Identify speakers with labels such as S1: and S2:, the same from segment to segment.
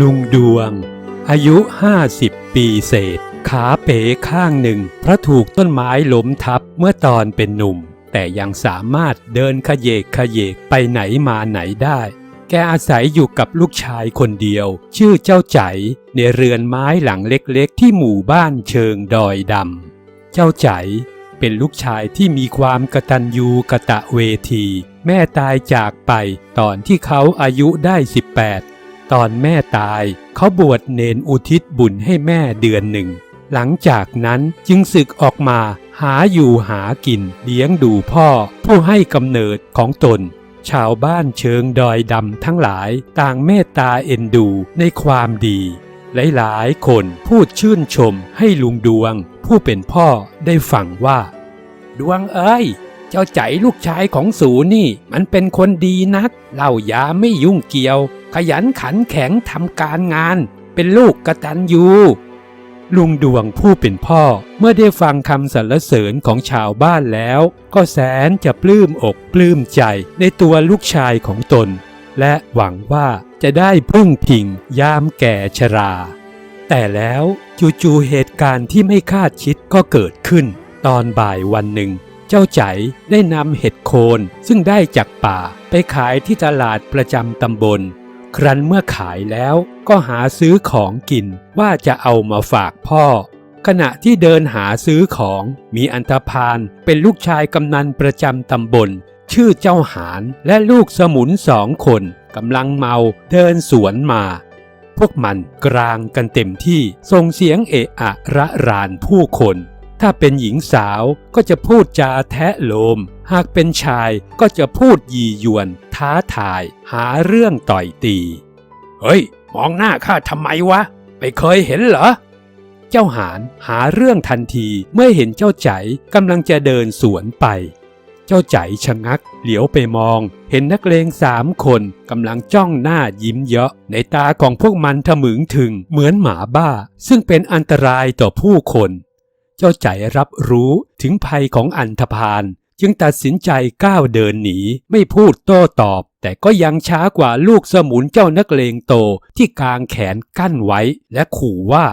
S1: ลุงดวง อายุ 50 ปีเศษ ขาเป๋ข้างหนึ่ง เพราะถูกต้นไม้ล้มทับเมื่อตอนเป็นหนุ่ม แต่ยังสามารถเดินขยเยกขยเยกไปไหนมาไหนได้ แกอาศัยอยู่กับลูกชายคนเดียว ชื่อเจ้าใจในเรือนไม้หลังเล็กๆ ที่หมู่บ้านเชิงดอยดำ เจ้าใจเป็นลูกชายที่มีความกตัญญูกะตะเวที แม่ตายจากไปตอนที่เขาอายุได้ 18 ตอนแม่ตายเขาบวชเนนอุทิศบุญให้แม่เดือนหนึ่ง หลังจากนั้นจึงศึกออกมาหาอยู่หากินเลี้ยงดูพ่อ ผู้ให้กำเนิดของตน ชาวบ้านเชิงดอยดำทั้งหลายต่างเมตตาเอ็นดูในความดี หลายๆ คนพูดชื่นชมให้ลุงดวง ผู้เป็นพ่อได้ฟังว่า ดวงเอ้ยเจ้าใจลูกชายของสูนี่มันเป็นคนดีนักเล่ายาไม่ยุ่งเกี่ยว ขยันขันแข็งทำการงาน เป็นลูกกระตัญญูลุงดวงผู้เป็นพ่อเมื่อได้ฟังคำสรรเสริญของชาวบ้านแล้ว ก็แสนจะปลื้มอกปลื้มใจในตัวลูกชายของตน และหวังว่าจะได้พึ่งพิงยามแก่ชรา แต่แล้วจู่ๆเหตุการณ์ที่ไม่คาดคิดก็เกิดขึ้น ตอนบ่ายวันหนึ่ง เจ้าใจได้นำเห็ดโคนซึ่งได้จากป่าไปขายที่ตลาดประจำตำบล ครั้นเมื่อขายแล้วก็หาซื้อของกินว่าจะเอามาฝากพ่อ ขณะที่เดินหาซื้อของมีอันธพาลเป็นลูกชายกำนันประจำตำบล ชื่อเจ้าหารและลูกสมุนสองคนกำลังเมาเดินสวนมา พวกมันกลางกันเต็มที่ส่งเสียงเอะอะระรานผู้คน ถ้าเป็นหญิงสาวก็จะพูดจาแทะโลม หากเป็นชายก็จะพูดยียวน ท้าทาย หาเรื่องต่อยตี เฮ้ย มองหน้าข้าทำไมวะ ไม่เคยเห็นเหรอ เจ้าหารหาเรื่องทันทีเมื่อเห็นเจ้าใจกำลังจะเดินสวนไป เจ้าใจชะงัก เหลียวไปมอง เห็นนักเลงสามคนกำลังจ้องหน้ายิ้มเยาะ ในตาของพวกมันทะมึงถึงเหมือนหมาบ้า ซึ่งเป็นอันตรายต่อผู้คน เจ้าใจรับรู้ถึงภัยของอันธพาล จึงตัดสินใจก้าวเดินหนี ไม่พูดโต้ตอบ แต่ก็ยังช้ากว่าลูกสมุนเจ้านักเลงโตที่กางแขนกั้นไว้ และขู่ว่า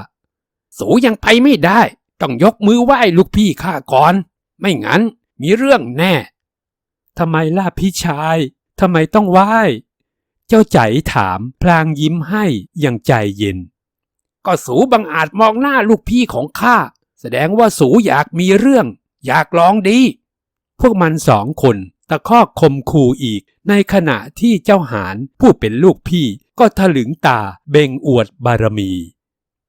S1: สูยังไปไม่ได้ ต้องยกมือไหว้ลูกพี่ข้าก่อน ไม่งั้นมีเรื่องแน่ทำไมล่ะพี่ชายทำไมต้องไหว้ เจ้าใจถามพลางยิ้มให้อย่างใจเย็น ก็สูบังอาจมองหน้าลูกพี่ของข้าแสดงว่าสูอยากมีเรื่อง อยากลองดี พวกมันสองคนตะคอกคมคูอีก ในขณะที่เจ้าหารผู้เป็นลูกพี่ก็ถลึงตาเบ่งอวดบารมี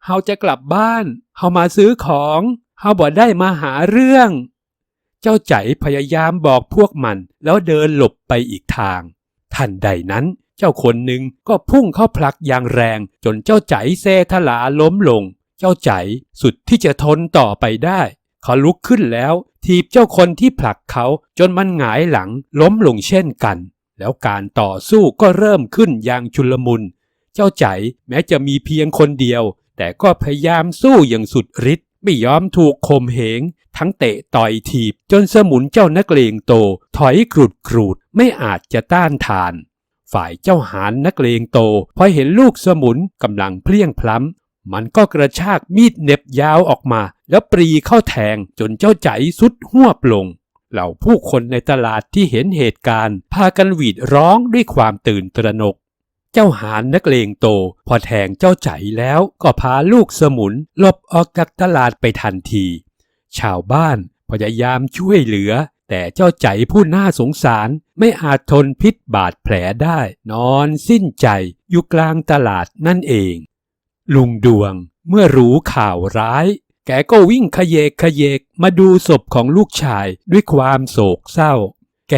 S1: เฮาจะกลับบ้าน เฮามาซื้อของ เฮาบ่ได้มาหาเรื่อง เจ้าใจพยายามบอกพวกมันแล้วเดินหลบไปอีกทาง ทันใดนั้นเจ้าคนหนึ่งก็พุ่งเข้าผลักอย่างแรง จนเจ้าใจเซทลาล้มลง เจ้าใจสุดที่จะทนต่อไปได้ เขาลุกขึ้นแล้วทีบเจ้าคนที่ผลักเขาจนมันหงายหลังล้มลงเช่นกัน แล้วการต่อสู้ก็เริ่มขึ้นอย่างชุลมุน เจ้าใจแม้จะมีเพียงคนเดียว แต่ก็พยายามสู้อย่างสุดฤทธิ์ไม่ยอมถูกข่มเหง ทั้งเตะต่อยถีบจนสมุนเจ้านักเลงโต ถอยกรูดกรูดไม่อาจจะต้านทาน ฝ่ายเจ้าหารนักเลงโตพอเห็นลูกสมุนกำลังเพลียงพล้ำ มันก็กระชากมีดเน็บยาวออกมา แล้วปรีเข้าแทงจนเจ้าใจสุดหัวบลง เหล่าผู้คนในตลาดที่เห็นเหตุการณ์ พากันหวีดร้องด้วยความตื่นตระหนก เจ้าหารนักเลงโต พอแทงเจ้าใจแล้วก็พาลูกสมุนหลบออกจากตลาดไปทันที ชาวบ้านพยายามช่วยเหลือ แต่เจ้าใจผู้น่าสงสารไม่อาจทนพิษบาดแผลได้ นอนสิ้นใจอยู่กลางตลาดนั่นเอง ลุงดวงเมื่อรู้ข่าวร้าย แกก็วิ่งขยเยกขยเยกมาดูศพของลูกชายด้วยความโศกเศร้า แก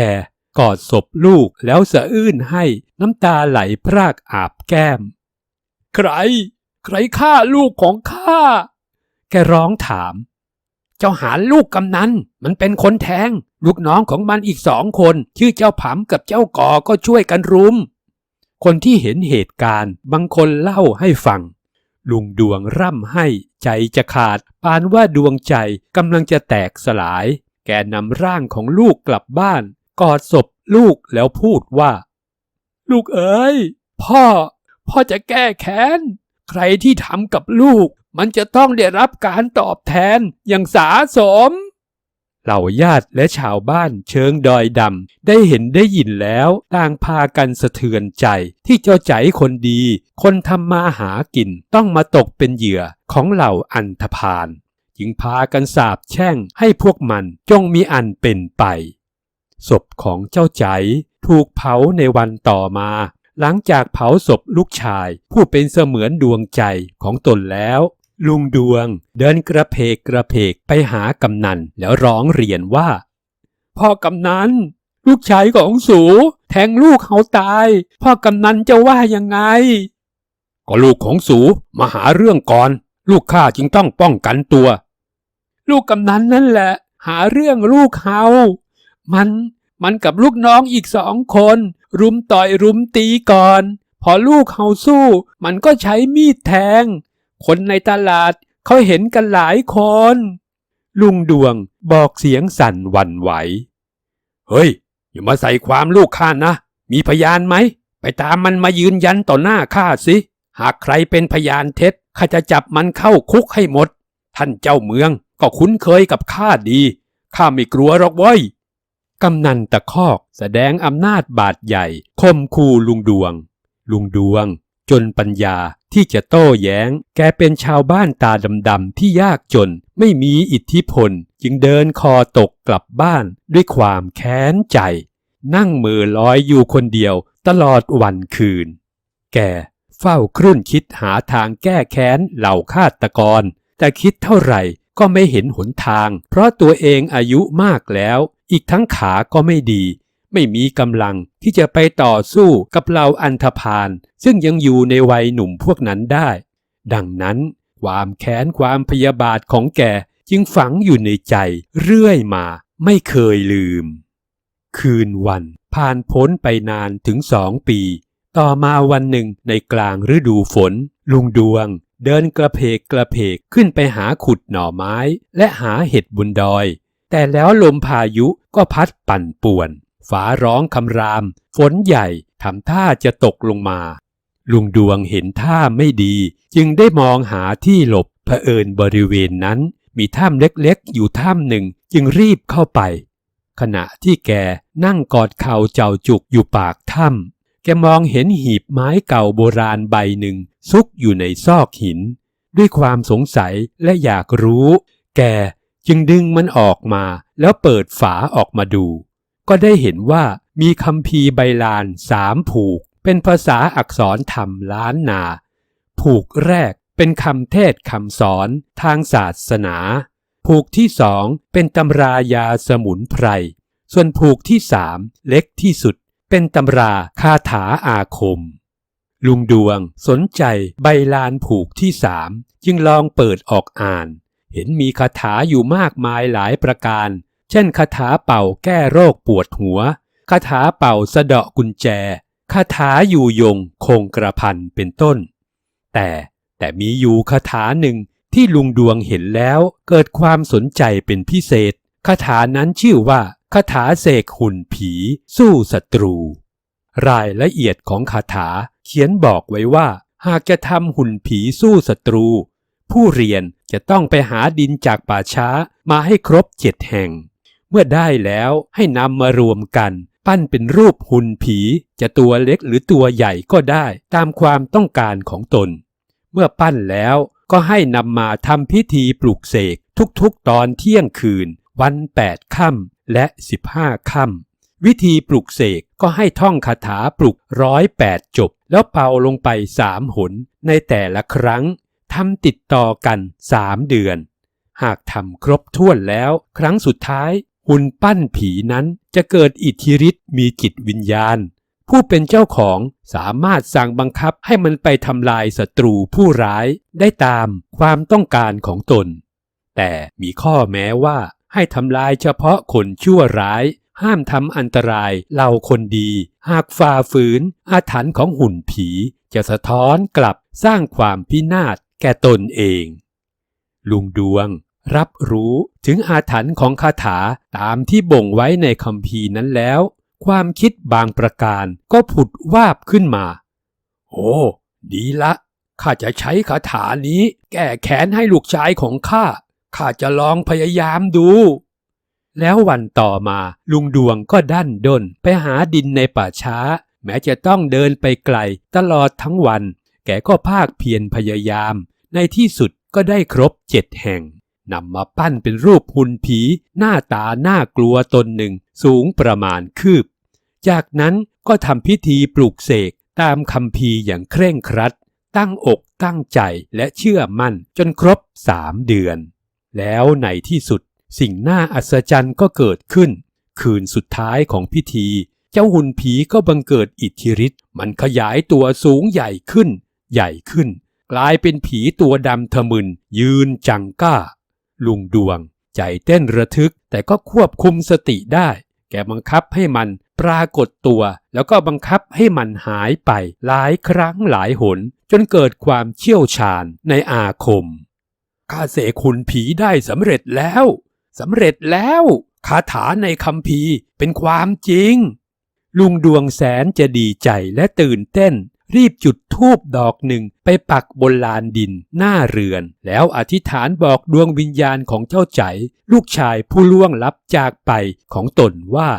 S1: กอดศพลูกแล้วสะอื้นให้น้ำตาไหลพรากอาบแก้ม ใคร ใครฆ่าลูกของข้า แกร้องถาม เจ้าหารลูกกำนันมันเป็นคนแทง ลูกน้องของมันอีกสองคน ชื่อเจ้าผำกับเจ้ากอก็ช่วยกันรุม คนที่เห็นเหตุการณ์บางคนเล่าให้ฟัง ลุงดวงร่ำให้ใจจะขาด ปานว่าดวงใจกำลังจะแตกสลาย แกนำร่างของลูกกลับบ้าน กอดศพลูกแล้วพูดว่า ลูกเอ๋ยพ่อ พ่อจะแก้แค้น ใครที่ทำกับลูก มันจะต้องได้รับการตอบแทนอย่างสาสม เหล่าญาติและชาวบ้านเชิงดอยดำได้เห็นได้ยินแล้วต่างพากันสะเทือนใจ ที่เจ้าใจคนดี คนทำมาหากินต้องมาตกเป็นเหยื่อของเหล่าอันธพาลจึงพากันสาบแช่งให้พวกมันจงมีอันเป็นไป ศพของเจ้าใจถูกเผาในวันต่อมา หลังจากเผาศพลูกชายผู้เป็นเสมือนดวงใจของตนแล้ว ลุงดวงเดินกระเพกกระเพกไปหากำนันแล้วร้องเรียนว่า พ่อกำนันลูกชายของสู แทงลูกเขาตาย พ่อกำนันจะว่ายังไง ก็ลูกของสูมาหาเรื่องก่อน ลูกข้าจึงต้องป้องกันตัว ลูกกำนันนั่นแหละ หาเรื่องลูกเฮามันมันกับลูกน้องอีกสองคน รุมต่อยรุมตีก่อน พอลูกเฮาสู้ มันก็ใช้มีดแทง คนในตลาดเขาเห็นกันหลายคน ลุงดวงบอกเสียงสั่นวันไหว เฮ้ย อย่ามาใส่ความลูกข้านะ มีพยานไหม ไปตามมันมายืนยันต่อหน้าข้าสิ หากใครเป็นพยานเท็จข้าจะจับมันเข้าคุกให้หมด ท่านเจ้าเมืองก็คุ้นเคยกับข้าดีข้าไม่กลัวหรอกเว้ยกำนันตะคอกแสดงอำนาจบาดใหญ่คมคูลุงดวง ลุงดวง จนปัญญา ที่จะโต้แย้ง แกเป็นชาวบ้านตาดำๆที่ยากจน ไม่มีอิทธิพล จึงเดินคอตกกลับบ้านด้วยความแค้นใจ นั่งมือลอยอยู่คนเดียวตลอดวันคืน แกเฝ้าครุ่นคิดหาทางแก้แค้นเหล่าฆาตกร แต่คิดเท่าไหร่ก็ไม่เห็นหนทาง เพราะตัวเองอายุมากแล้ว อีกทั้งขาก็ไม่ดี ไม่มีกำลังที่จะไปต่อสู้กับเหล่าอันธพาลซึ่งยังอยู่ในวัยหนุ่มพวกนั้นได้ ดังนั้น ความแค้นความพยาบาทของแกจึงฝังอยู่ในใจเรื่อยมาไม่เคยลืม คืนวันผ่านพ้นไปนานถึงสองปี ต่อมาวันหนึ่งในกลางฤดูฝน ลุงดวง เดินกระเพกกระเพกขึ้นไปหาขุดหน่อไม้ และหาเห็ดบนดอย แต่แล้วลมพายุก็พัดปั่นป่วน ฟ้าร้องคำราม ฝนใหญ่ทำท่าจะตกลงมา ลุงดวงเห็นท่าไม่ดี จึงได้มองหาที่หลบเผอิญบริเวณนั้น มีถ้ำเล็กๆ อยู่ถ้ำหนึ่งจึงรีบเข้าไป ขณะที่แกนั่งกอดเข่าเจ้าจุกอยู่ปากถ้ำแกมองเห็นหีบไม้เก่าโบราณใบหนึ่งซุกอยู่ในซอกหิน ด้วยความสงสัยและอยากรู้ แกจึงดึงมันออกมาแล้วเปิดฝาออกมาดู ก็ได้เห็นว่ามีคำพีใบลานสามผูก เป็นภาษาอักษรธรรมล้านนา ผูกแรกเป็นคำเทศคำสอนทางศาสนา ผูกที่สองเป็นตำรายาสมุนไพร ส่วนผูกที่สามเล็กที่สุด เป็นตำราคาถาอาคม ลุงดวงสนใจใบลานผูกที่สามจึงลองเปิดออกอ่าน เห็นมีคาถาอยู่มากมายหลายประการ เช่นคาถาเป่าแก้โรคปวดหัว คาถาเป่าสะเดาะกุญแจ คาถาอยู่ยงคงกระพันเป็นต้น แต่แต่มีอยู่คาถาหนึ่งที่ลุงดวงเห็นแล้วเกิดความสนใจเป็นพิเศษ คาถานั้นชื่อว่าคาถาเสกหุ่นผี สู้ศัตรู รายละเอียดของคาถาเขียนบอกไว้ว่า หากจะทำหุ่นผีสู้ศัตรู ผู้เรียนจะต้องไปหาดินจากป่าช้ามาให้ครบเจ็ดแห่ง เมื่อได้แล้วให้นำมารวมกัน ปั้นเป็นรูปหุ่นผี จะตัวเล็กหรือตัวใหญ่ก็ได้ ตามความต้องการของตน เมื่อปั้นแล้วก็ให้นำมาทำพิธีปลุกเสกทุกๆตอนเที่ยงคืน วันแปดค่ำและสิบห้าค่ำวิธีปลุกเสกก็ให้ท่องคาถาปลุกร้อยแปดจบ แล้วเป่าลงไปสามหน ในแต่ละครั้งทำติดต่อกันสามเดือน หากทำครบถ้วนแล้ว ครั้งสุดท้าย หุ่นปั้นผีนั้นจะเกิดอิทธิฤทธิ์มีจิตวิญญาณ ผู้เป็นเจ้าของสามารถสั่งบังคับให้มันไปทำลายศัตรูผู้ร้ายได้ตามความต้องการของตน แต่มีข้อแม้ว่าให้ทำลายเฉพาะคนชั่วร้าย ห้ามทำอันตรายเหล่าคนดี หากฝ่าฝืน อาถรรพ์ของหุ่นผีจะสะท้อนกลับสร้างความพินาศแก่ตนเอง ลุงดวง รับรู้ถึงอาถรรพ์ของคาถาตามที่บ่งไว้ในคำพีนั้นแล้ว ความคิดบางประการก็ผุดวาบขึ้นมา โอ้ ดีละข้าจะใช้คาถานี้ แก้แค้นให้ลูกชายของข้าข้าจะลองพยายามดู แล้ววันต่อมาลุงดวงก็ดันด้นไปหาดินในป่าช้า แม้จะต้องเดินไปไกลตลอดทั้งวัน แกก็ภาคเพียรพยายาม ในที่สุดก็ได้ครบเจ็ดแห่ง นำมาปั้นเป็นรูปหุ่นผี หน้าตาน่ากลัวตนหนึ่ง สูงประมาณคืบ จากนั้นก็ทำพิธีปลุกเสกตามคำพีอย่างเคร่งครัด ตั้งอกตั้งใจและเชื่อมั่นจนครบสามเดือน แล้วในที่สุดสิ่งน่าอัศจรรย์ก็เกิดขึ้น คืนสุดท้ายของพิธี เจ้าหุ่นผีก็บังเกิดอิทธิฤทธิ์มันขยายตัวสูงใหญ่ขึ้น ใหญ่ขึ้น กลายเป็นผีตัวดำทะมึนยืนจังก้า ลุงดวง ใจเต้นระทึกแต่ก็ควบคุมสติได้ แกบังคับให้มันปรากฏตัว แล้วก็บังคับให้มันหายไปหลายครั้งหลายหน จนเกิดความเชี่ยวชาญในอาคมข้าเสกหุ่นผีได้สำเร็จแล้วสำเร็จแล้วคาถาในคำพีเป็นความจริง ลุงดวงแสนจะดีใจและตื่นเต้น รีบจุดธูปดอกหนึ่งไปปักบนลานดินหน้าเรือน แล้วอธิษฐานบอกดวงวิญญาณของเจ้าใจ ลูกชายผู้ล่วงลับจากไปของตนว่า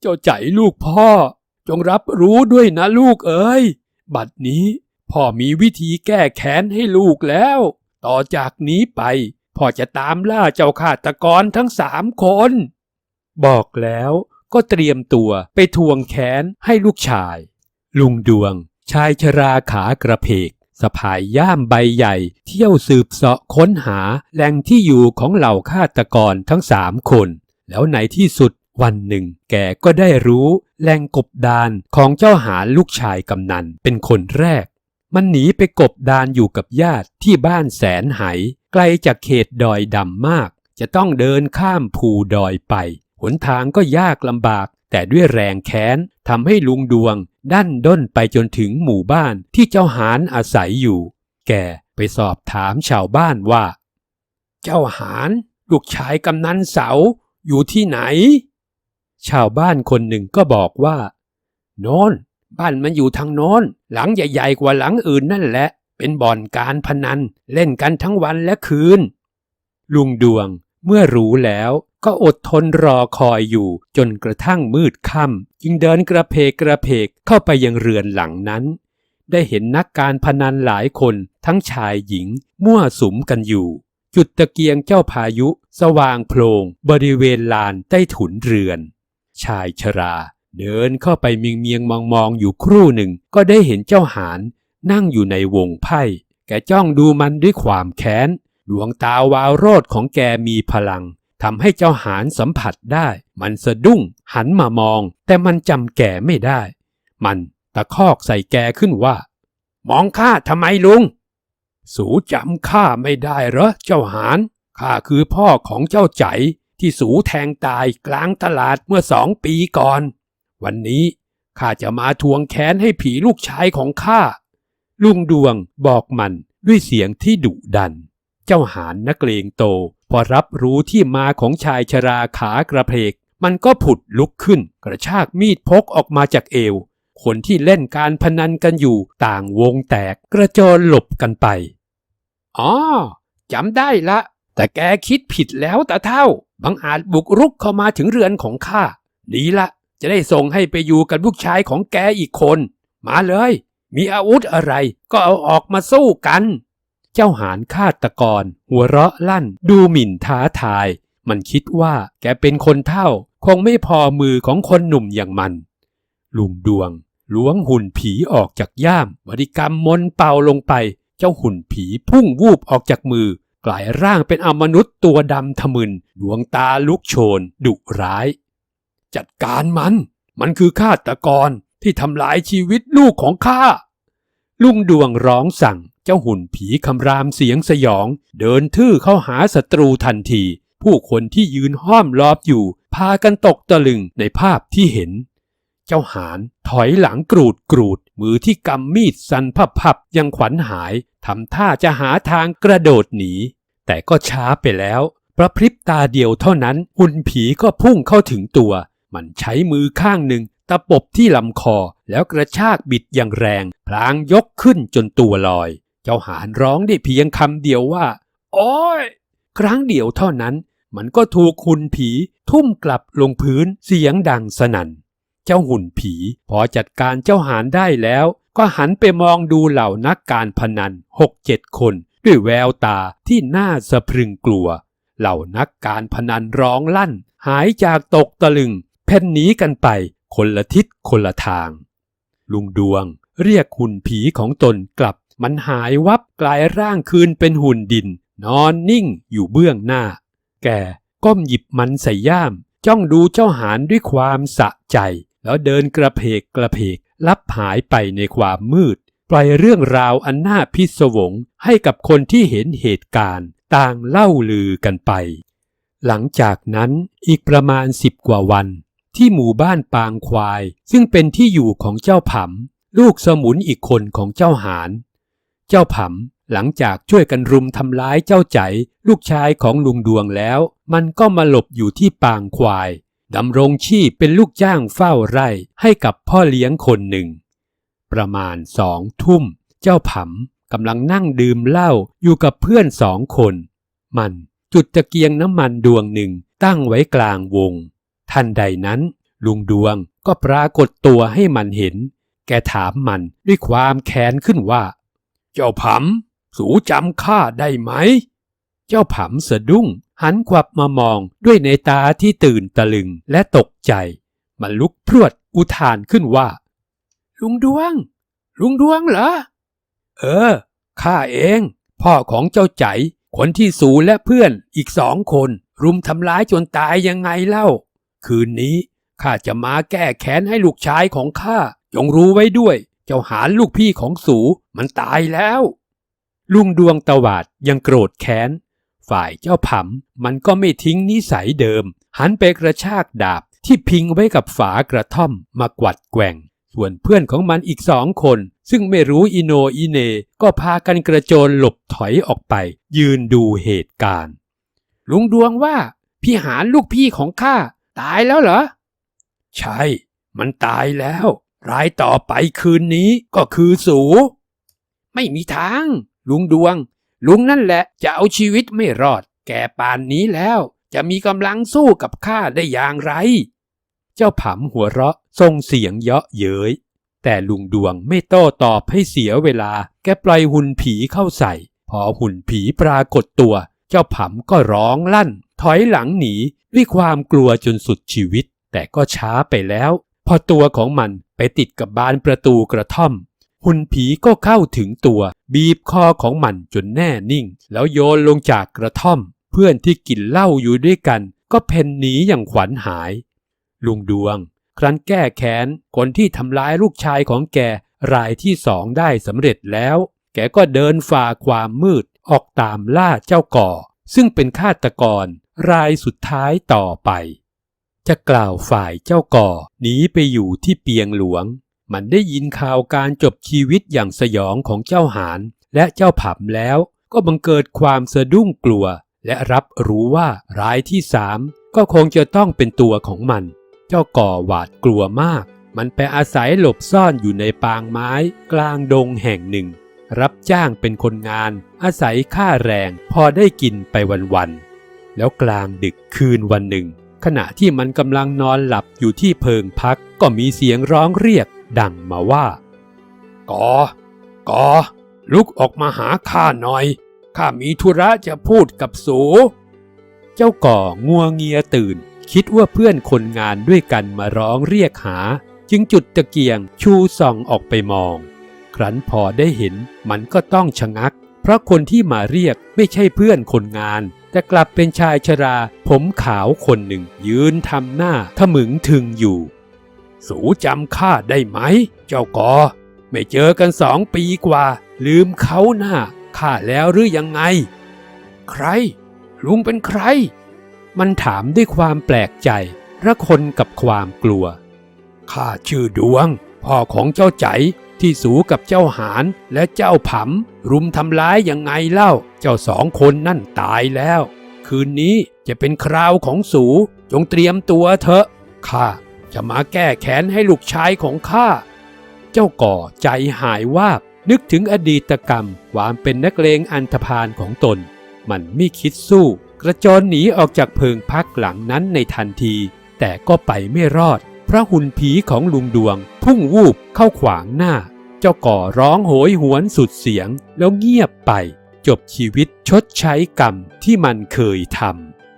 S1: เจ้าใจลูกพ่อ จงรับรู้ด้วยนะลูกเอ๋ยบัดนี้พ่อมีวิธีแก้แค้นให้ลูกแล้ว ต่อจากนี้ไปพ่อจะตามล่าเจ้าฆาตกรทั้งสามคน บอกแล้วก็เตรียมตัวไปทวงแค้นให้ลูกชาย ลุงดวง ชายชราขากระเพกสะพายย่ามใบใหญ่ เที่ยวสืบเสาะค้นหาแหล่งที่อยู่ของเหล่าฆาตกรทั้งสามคน แล้วในที่สุดวันหนึ่ง แกก็ได้รู้แหล่งกบดานของเจ้าหาลูกชายกำนันเป็นคนแรก มันหนีไปกบดานอยู่กับญาติที่บ้านแสนไหไกลจากเขตดอยดำมาก จะต้องเดินข้ามภูดอยไป หนทางก็ยากลำบาก แต่ด้วยแรงแค้นทำให้ลุงดวง ดั้นด้นไปจนถึงหมู่บ้านที่เจ้าหารอาศัยอยู่ แกไปสอบถามชาวบ้านว่า เจ้าหารลูกชายกำนันเสาอยู่ที่ไหน ชาวบ้านคนหนึ่งก็บอกว่าโน้นบ้านมันอยู่ทางโน้น หลังใหญ่ๆกว่าหลังอื่นนั่นแหละ เป็นบ่อนการพนัน เล่นกันทั้งวันและคืน ลุงดวงเมื่อรู้แล้ว ก็อดทนรอคอยอยู่ จนกระทั่งมืดค่ำจึงเดินกระเพกกระเพกเข้าไปยังเรือนหลังนั้น ได้เห็นนักการพนันหลายคนทั้งชายหญิง มั่วสุมกันอยู่ จุดตะเกียงเจ้าพายุ สว่างโพลงบริเวณลานใต้ถุนเรือน ชายชรา เดินเข้าไปเมียงเมียงมองมองอยู่ครู่หนึ่ง ก็ได้เห็นเจ้าหารนั่งอยู่ในวงไพ่ แกจ้องดูมันด้วยความแค้น ดวงตาวาวโรดของแกมีพลัง ทำให้เจ้าหารสัมผัสได้ มันสะดุ้ง หันมามอง แต่มันจำแกไม่ได้ มันตะคอกใส่แกขึ้นว่า มองข้าทำไมลุง สูจำข้าไม่ได้เหรอเจ้าหารข้าคือพ่อของเจ้าใจที่สูแทงตายกลางตลาดเมื่อสองปีก่อน วันนี้ข้าจะมาทวงแค้นให้ผีลูกชายของข้า ลุงดวงบอกมันด้วยเสียงที่ดุดัน เจ้าหารนักเลงโต พอรับรู้ที่มาของชายชราขากระเพก มันก็ผุดลุกขึ้น กระชากมีดพกออกมาจากเอว คนที่เล่นการพนันกันอยู่ต่างวงแตกกระโจนหลบกันไป อ๋อจำได้ละ แต่แกคิดผิดแล้วตาเท่า บังอาจบุกรุกเข้ามาถึงเรือนของข้าดีละ จะได้ส่งให้ไปอยู่กับลูกชายของแกอีกคน มาเลย มีอาวุธอะไรก็เอาออกมาสู้กัน เจ้าหารฆาตกร หัวเราะลั่น ดูหมิ่นท้าทาย มันคิดว่าแกเป็นคนเท่า คงไม่พอมือของคนหนุ่มอย่างมัน ลุงดวงล้วงหุ่นผีออกจากย่าม บริกรรมมนเป่าลงไป เจ้าหุ่นผีพุ่งวูบออกจากมือ กลายร่างเป็นอมนุษย์ตัวดำทะมึน ดวงตาลุกโชน ดุร้าย จัดการมัน มันคือฆาตกรที่ทำลายชีวิตลูกของข้า ลุงดวงร้องสั่งเจ้าหุ่นผีคำรามเสียงสยอง เดินทื่อเข้าหาศัตรูทันที ผู้คนที่ยืนห้อมรอบอยู่ พากันตกตะลึงในภาพที่เห็น เจ้าหารถอยหลังกรูดกรูด มือที่กำมีดสันพับพับยังขวัญหายทำท่าจะหาทางกระโดดหนี แต่ก็ช้าไปแล้วประพริบตาเดียวเท่านั้นหุ่นผีก็พุ่งเข้าถึงตัว มันใช้มือข้างหนึ่ง ตะปบที่ลำคอแล้วกระชากบิดอย่างแรง พลางยกขึ้นจนตัวลอย เจ้าหานร้องได้เพียงคำเดียวว่า โอ้ย ครั้งเดียวเท่านั้น มันก็ถูกหุ่นผีทุ่มกลับลงพื้นเสียงดังสนั่น เจ้าหุ่นผี พอจัดการเจ้าหานได้แล้ว ก็หันไปมองดูเหล่านักการพนันหกเจ็ดคน ด้วยแววตาที่น่าสะพรึงกลัว เหล่านักการพนันร้องลั่น หายจากตกตะลึงเพ่นหนีกันไป คนละทิศคนละทาง ลุงดวงเรียกหุ่นผีของตนกลับ มันหายวับกลายร่างคืนเป็นหุ่นดิน นอนนิ่งอยู่เบื้องหน้า แกก้มหยิบมันใส่ย่าม จ้องดูเจ้าหานด้วยความสะใจ แล้วเดินกระเพกกระเพกลับหายไปในความมืด ปล่อยเรื่องราวอันน่าพิศวงให้กับคนที่เห็นเหตุการณ์ ต่างเล่าลือกันไป หลังจากนั้นอีกประมาณสิบกว่าวัน ที่หมู่บ้านปางควาย ซึ่งเป็นที่อยู่ของเจ้าผำลูกสมุนอีกคนของเจ้าหาน เจ้าผำหลังจากช่วยกันรุมทำร้ายเจ้าใจลูกชายของลุงดวงแล้ว มันก็มาหลบอยู่ที่ปางควายดำรงชีพเป็นลูกจ้างเฝ้าไร่ให้กับพ่อเลี้ยงคนหนึ่ง ประมาณสองทุ่ม เจ้าผำกำลังนั่งดื่มเหล้าอยู่กับเพื่อนสองคน มันจุดตะเกียงน้ำมันดวงหนึ่งตั้งไว้กลางวง ทันใดนั้น ลุงดวงก็ปรากฏตัวให้มันเห็น แกถามมันด้วยความแค้นขึ้นว่า เจ้าผำสูจำข้าได้ไหม เจ้าผำสะดุ้ง หันขวับมามองด้วยในตาที่ตื่นตะลึงและตกใจ มันลุกพรวดอุทานขึ้นว่า ลุงดวง ลุงดวงเหรอ เออ ข้าเอง พ่อของเจ้าใจคนที่สูและเพื่อนอีกสองคน รุมทำร้ายจนตายยังไงเล่า คืนนี้ข้าจะมาแก้แค้นให้ลูกชายของข้าจงรู้ไว้ด้วย เจ้าหาลูกพี่ของสูมันตายแล้ว ลุงดวงตวาดยังโกรธแค้น ฝ่ายเจ้าผำมันก็ไม่ทิ้งนิสัยเดิม หันไปกระชากดาบที่พิงไว้กับฝากระท่อมมากวัดแกว่ง ส่วนเพื่อนของมันอีกสองคน ซึ่งไม่รู้อิโนอิเน ก็พากันกระโจนหลบถอยออกไป ยืนดูเหตุการณ์ ลุงดวงว่าพี่หารลูกพี่ของข้า ตายแล้วเหรอ ใช่ มันตายแล้ว รายต่อไปคืนนี้ก็คือสู ไม่มีทาง ลุงดวง ลุงนั่นแหละจะเอาชีวิตไม่รอด แก่ป่านนี้แล้ว จะมีกำลังสู้กับข้าได้อย่างไร เจ้าผำหัวเราะส่งเสียงเยาะเย้ยแต่ลุงดวงไม่โต้ตอบให้เสียเวลา แกปล่อยหุ่นผีเข้าใส่ พอหุ่นผีปรากฏตัว เจ้าผำก็ร้องลั่น ถอยหลังหนีด้วยความกลัวจนสุดชีวิต แต่ก็ช้าไปแล้ว พอตัวของมันไปติดกับบานประตูกระท่อม หุ่นผีก็เข้าถึงตัว บีบคอของมันจนแน่นิ่ง แล้วโยนลงจากกระท่อม เพื่อนที่กินเหล้าอยู่ด้วยกัน ก็เพ่นหนีอย่างขวัญหาย ลุงดวง ครั้นแก้แค้นคนที่ทำร้ายลูกชายของแกรายที่สองได้สำเร็จแล้ว แกก็เดินฝ่าความมืดออกตามล่าเจ้าก่อ ซึ่งเป็นฆาตกร รายสุดท้ายต่อไป จะกล่าวฝ่ายเจ้าก่อหนีไปอยู่ที่เปียงหลวง มันได้ยินข่าวการจบชีวิตอย่างสยองของเจ้าหานและเจ้าผับแล้วก็บังเกิดความสะดุ้งกลัว และรับรู้ว่ารายที่สามก็คงจะต้องเป็นตัวของมัน เจ้าก่อหวาดกลัวมาก มันไปอาศัยหลบซ่อนอยู่ในปางไม้ กลางดงแห่งหนึ่ง รับจ้างเป็นคนงาน อาศัยค่าแรง พอได้กินไปวันๆ แล้วกลางดึกคืนวันหนึ่ง ขณะที่มันกำลังนอนหลับอยู่ที่เพิงพักก็มีเสียงร้องเรียกดังมาว่า กอ กอ ลุกออกมาหาข้าหน่อย ข้ามีธุระจะพูดกับสู เจ้าก่องัวเงียตื่น คิดว่าเพื่อนคนงานด้วยกันมาร้องเรียกหา จึงจุดตะเกียงชูส่องออกไปมอง ครั้นพอได้เห็นมันก็ต้องชะงัก เพราะคนที่มาเรียกไม่ใช่เพื่อนคนงาน แต่กลับเป็นชายชรา ผมขาวคนหนึ่ง ยืนทำหน้าทะมึงถึงอยู่ สูจำข้าได้ไหม เจ้ากอ ไม่เจอกันสองปีกว่า ลืมเขาหน้าข้าแล้วหรือยังไง ใคร ลุงเป็นใคร มันถามด้วยความแปลกใจระคนกับความกลัวข้าชื่อดวง พ่อของเจ้าใจ ที่สูกับเจ้าหานและเจ้าผำรุมทำร้ายยังไงเล่า เจ้าสองคนนั่นตายแล้ว คืนนี้จะเป็นคราวของสูจงเตรียมตัวเถอะข้าจะมาแก้แค้นให้ลูกชายของข้า เจ้าก่อใจหายวาบนึกถึงอดีตกรรมความเป็นนักเลงอันธพาลของตน มันไม่คิดสู้ กระโจนหนีออกจากเพิงพักหลังนั้นในทันที แต่ก็ไปไม่รอดเพราะหุ่นผีของลุงดวง พุ่งวูบเข้าขวางหน้า เจ้าก่อร้องโหยหวนสุดเสียงแล้วเงียบไป จบชีวิตชดใช้กรรมที่มันเคยท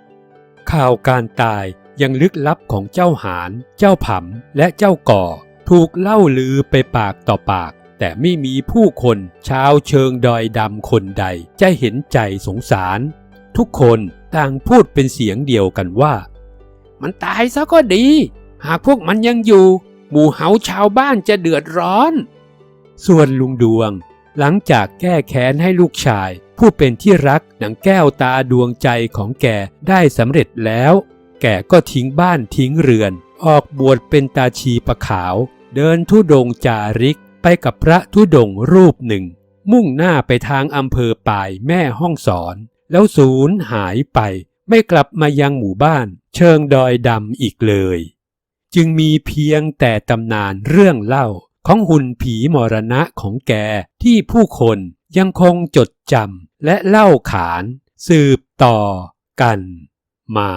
S1: ำข่าวการตายยังลึกลับของเจ้าหาน เจ้าผำและเจ้าก่อ ถูกเล่าลือไปปากต่อปาก แต่ไม่มีผู้คนชาวเชิงดอยดำคนใด จะเห็นใจสงสาร ทุกคนต่างพูดเป็นเสียงเดียวกันว่า มันตายซะก็ดี หากพวกมันยังอยู่ หมู่เฮาชาวบ้านจะเดือดร้อน ส่วนลุงดวง หลังจากแก้แค้นให้ลูกชาย ผู้เป็นที่รักดังแก้วตาดวงใจของแกได้สำเร็จแล้ว แกก็ทิ้งบ้านทิ้งเรือน ออกบวชเป็นตาชีปะขาว เดินทุดงจาริกไปกับพระทุดงรูปหนึ่ง มุ่งหน้าไปทางอำเภอป่ายแม่ห้องสอน แล้วสูญหายไปไม่กลับมายังหมู่บ้าน เชิงดอยดำอีกเลย จึงมีเพียงแต่ตำนานเรื่องเล่า ของหุ่นผีมรณะของแกที่ผู้คนยังคงจดจำและเล่าขานสืบต่อกันมา